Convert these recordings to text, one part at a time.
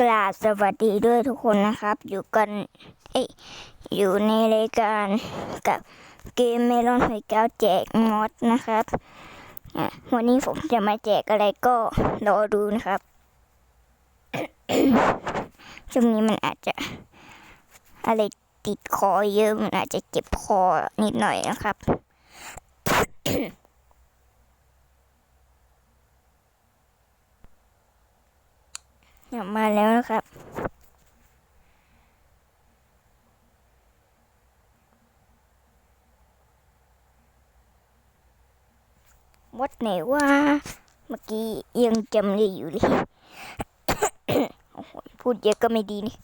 กราบสวัสดีด้วยทุกคนนะครับ อยู่กันเอ้อยู่ในรายการกับเกมเมลอนไฟเก้าแจกมอดนะครับอะวันนี้ผมจะมาแจกอะไรก็รอดูนะครับช่วงนี้มันอาจจะ อะไรติดคอเยอะมันอาจจะเจ็บคอนิดหน่อยนะครับ เนี่ยมาแล้วนะครับ วัดไหนว่าเมื่อกี้ยังจำได้อยู่เลยพูดเยอะก็ไม่ดีนี่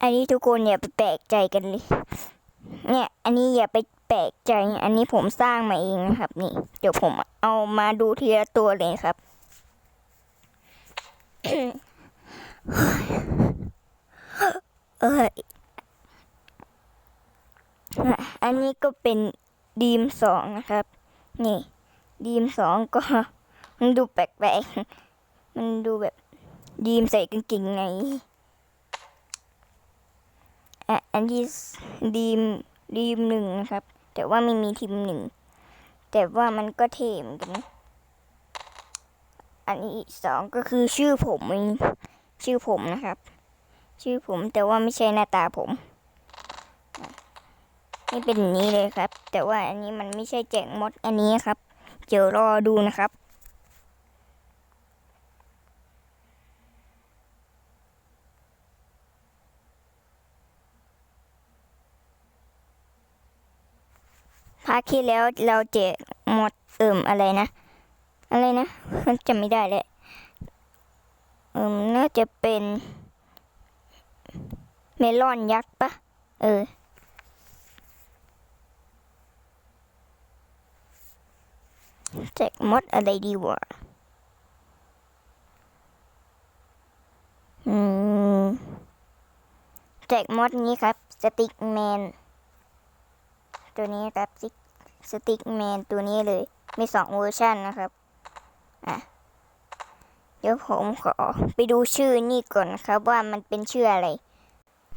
อันนี้ทุกคนอย่าไปแปลกใจกันเลย เนี่ย อันนี้อย่าไป แปลกใจ อันนี้ผมสร้างมาเองนะครับ นี่ เดี๋ยวผมเอามาดูทีละตัวเลยครับ เอออันนี้ก็เป็นดีมสองนะครับ นี่ ดีมสองก็มันดูแปลกๆ มันดูแบบดีมใส่กางเกงในอะอันที่ดีมดีมหนึ่งนะครับ แต่ว่าไม่มีทีมหนึ่ง แต่ว่ามันก็เทมกันอันนี้สองก็คือชื่อผมเองชื่อผมนะครับ ชื่อผมแต่ว่าไม่ใช่หน้าตาผมนี่เป็นนี้เลยครับ แต่ว่าอันนี้มันไม่ใช่แจกมดอันนี้ครับ เดี๋ยวรอดูนะครับาคที่แล้วเราแจกหมดเอิ่มอะไรนะ อะไรนะมันจำไม่ได้เลยเอิ่มน่าจะเป็น เมลอนยักษ์ปะเออแจกมดอะไรดีวะอืมแจกมดนี้ครับ สติกแมน ตัวนี้ครับสติก สติกแมนตัวนี้เลย มีสองเวอร์ชันนะครับอะเดี๋ยวผมขอไปดูชื่อนี่ก่อนนะครับ ว่ามันเป็นชื่ออะไร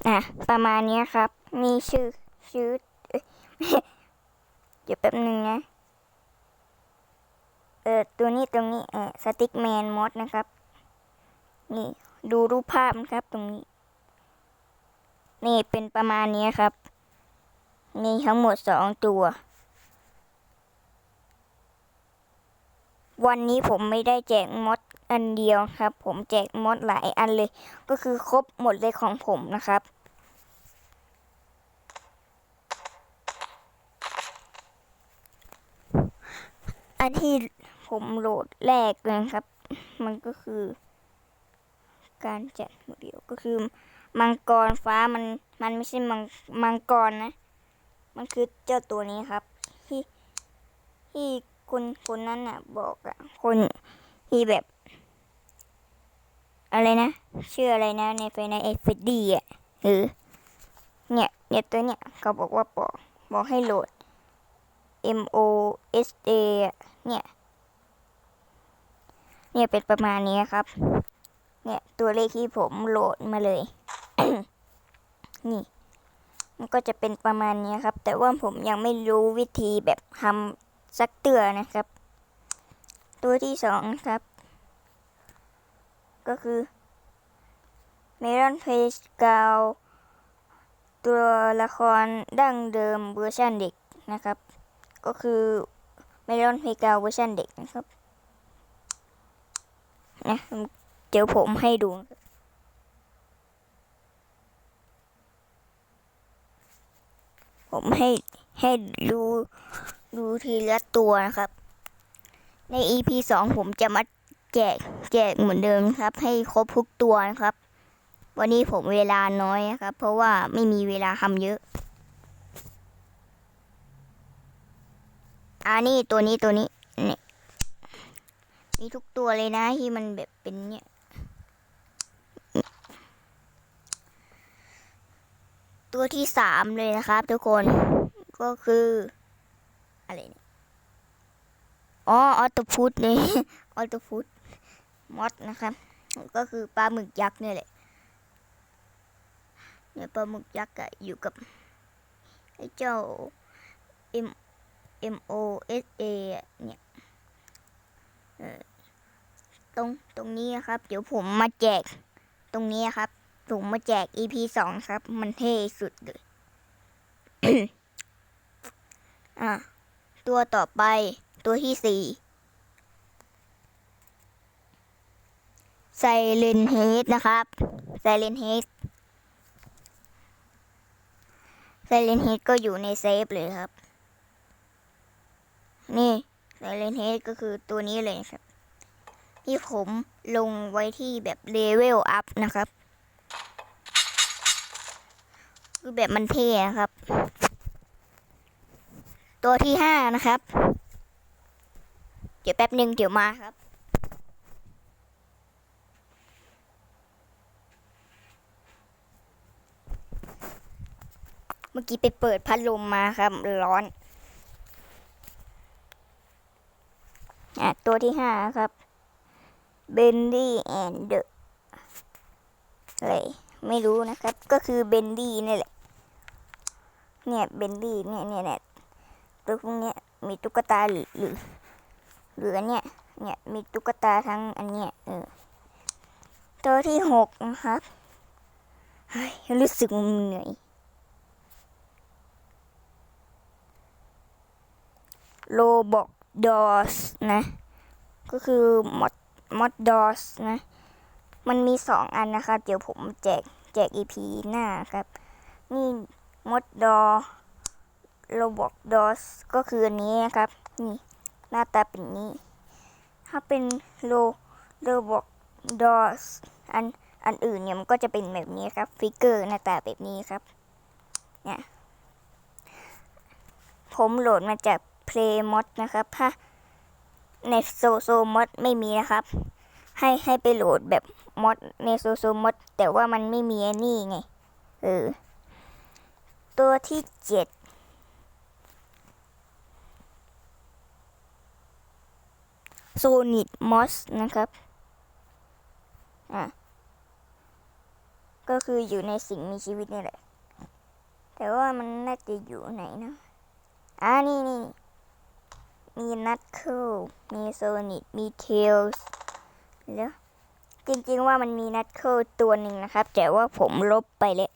อะประมาณนี้ครับ มีชื่อชื่อเดี๋ยวแป๊บนึงนะเออตัวนี้ตรงนี้เออสติกแมนมอดนะครับ นี่ดูรูปภาพนะครับตรงนี้ นี่เป็นประมาณนี้ครับ มีทั้งหมดสองตัว วันนี้ผมไม่ได้แจกมดอันเดียวครับ ผมแจกมดหลายอันเลย ก็คือครบหมดเลยของผมนะครับอันที่ผมโหลดแรกเลยครับ มันก็คือ การจัดหมู่เดียวก็คือมังกรฟ้ามันมันไม่ใช่มังมังกรนะ มันคือเจ้าตัวนี้ครับ ที่ที่ คนคนนั้นน่ะ บอกอะคนที่แบบ อะไรนะชื่ออะไรนะ ในไฟในเอฟดีอะหรือเนี่ยเนี่ยตัวเนี่ยเขาบอกว่าบอกบอกให้โหลด M O S A เนี่ยเนี่ยเป็นประมาณนี้ครับ เนี่ยตัวเลขที่ผมโหลดมาเลย นี่ มันก็จะเป็นประมาณนี้ครับ แต่ว่าผมยังไม่รู้วิธีแบบทำ สักเตือนะครับ ตัวที่สองนะครับ ก็คือเมลอนเพจกาวตัวละครดั้งเดิมเวอร์ชันเด็กนะครับ ก็คือเมลอนเพจกาวเวอร์ชันเด็กนะครับนะเดี๋ยวผมให้ดูผมให้ให้ดู ดูทีละตัวนะครับ ใน EP สองผมจะมาแจกแจกเหมือนเดิมครับ ให้ครบทุกตัวนะครับ วันนี้ผมเวลาน้อยนะครับ เพราะว่าไม่มีเวลาทำเยอะอ่านี่ตัวนี้ตัวนี้นี่มีทุกตัวเลยนะที่มันแบบเป็นเนี่ยตัวที่สามเลยนะครับทุกคนก็คือ อะไรเนี่ยอ๋อออโตพุทนี่ออโตพุทมอสนะครับ ก็คือปลาหมึกยักษ์เนี่ยแหละเนี่ยปลาหมึกยักษ์อะอยู่กับไอ้เจ้า M M O S A เนี่ยตรงตรงนี้นะครับ เดี๋ยวผมมาแจก ตรงนี้ครับผมมาแจก EP สองครับ มันเท่สุดเลย อะ ตัวต่อไป ตัวที่สี่ไซเลนเฮดนะครับไซเลนเฮดไซเลนเฮดก็อยู่ในเซฟเลยครับ นี่ไซเลนเฮดก็คือตัวนี้เลยครับ ที่ผมลงไว้ที่แบบเลเวลอัพนะครับ คือแบบมันเท่นะครับ ตัวที่ห้านะครับ เดี๋ยวแป๊บหนึ่งเดี๋ยวมาครับ เมื่อกี้ไปเปิดพัดลมมาครับ ร้อนอะตัวที่ห้าครับเบนดี้แอนเดอะอะไรไม่รู้นะครับ ก็คือเบนดี้นี่แหละ เนี่ยเบนดี้เนี่ยเนี่ยเนี่ย ตัวพวกเนี้ยมีตุ๊กตาหรือหรือหรือเนี้ยเนี่ยมีตุ๊กตาทั้งอันเนี้ยเออตัวที่หกนะครับเฮ้ยรู้สึกเหนื่อยโลบอกดอสนะ ก็คือมอดมอดดอสนะ มันมีสองอันนะครับ เดี๋ยวผมแจกแจก EP หน้าครับ นี่มอดดอ โรบอกดอสก็คืออันนี้นะครับ นี่หน้าตาเป็นนี้ ถ้าเป็นโลโรบอกดอสอันอันอื่นเนี่ยมันก็จะเป็นแบบนี้ครับ ฟิกเกอร์หน้าตาแบบนี้ครับ เนี่ย ผมโหลดมาจาก Play Mod นะครับ ถ้าในโซโซมอดไม่มีนะครับ ให้ให้ไปโหลดแบบมอดในโซโซมอดแต่ว่ามันไม่มีอ้นี่ไง เออ ตัวที่เจ็ด ซนิดมอสนะครับ อะ ก็คืออยู่ในสิ่งมีชีวิตนี่แหละ แต่ว่ามันน่าจะอยู่ไหนนะอ่านี่นี่ มีนัทเคิลมีโซนิดมีเทลส์แล้วจริงๆว่ามันมีนัทเคิลตัวหนึ่งนะครับ แต่ว่าผมลบไปเลย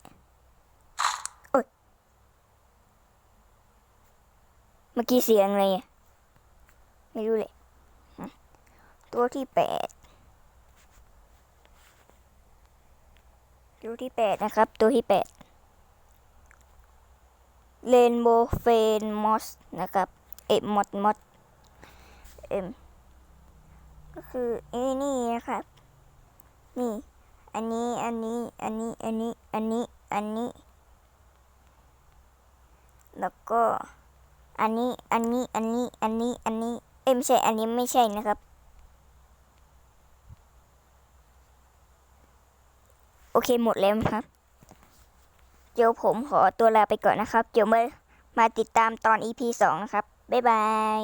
โอ้ยเมื่อกี้เสียงอะไรอะไม่รู้เลย ตัวที่แปดตัวที่แปดนะครับ ตัวที่แปดเรนโบว์เฟนมอสนะครับเอ็มมอดมอดเอ็มก็คือไอ้นี่นะครับ นี่ อันนี้อันนี้อันนี้อันนี้อันนี้อันนี้ แล้วก็อันนี้อันนี้อันนี้อันนี้อันนี้เอ้ยไม่ใช่อันนี้ไม่ใช่นะครับ อเคหมดแล้วครับ เดี๋ยวผมขอตัวลาไปก่อนนะครับ เดี๋ยวมามาติดตามตอน EP 2 นะครับ บ๊ายบาย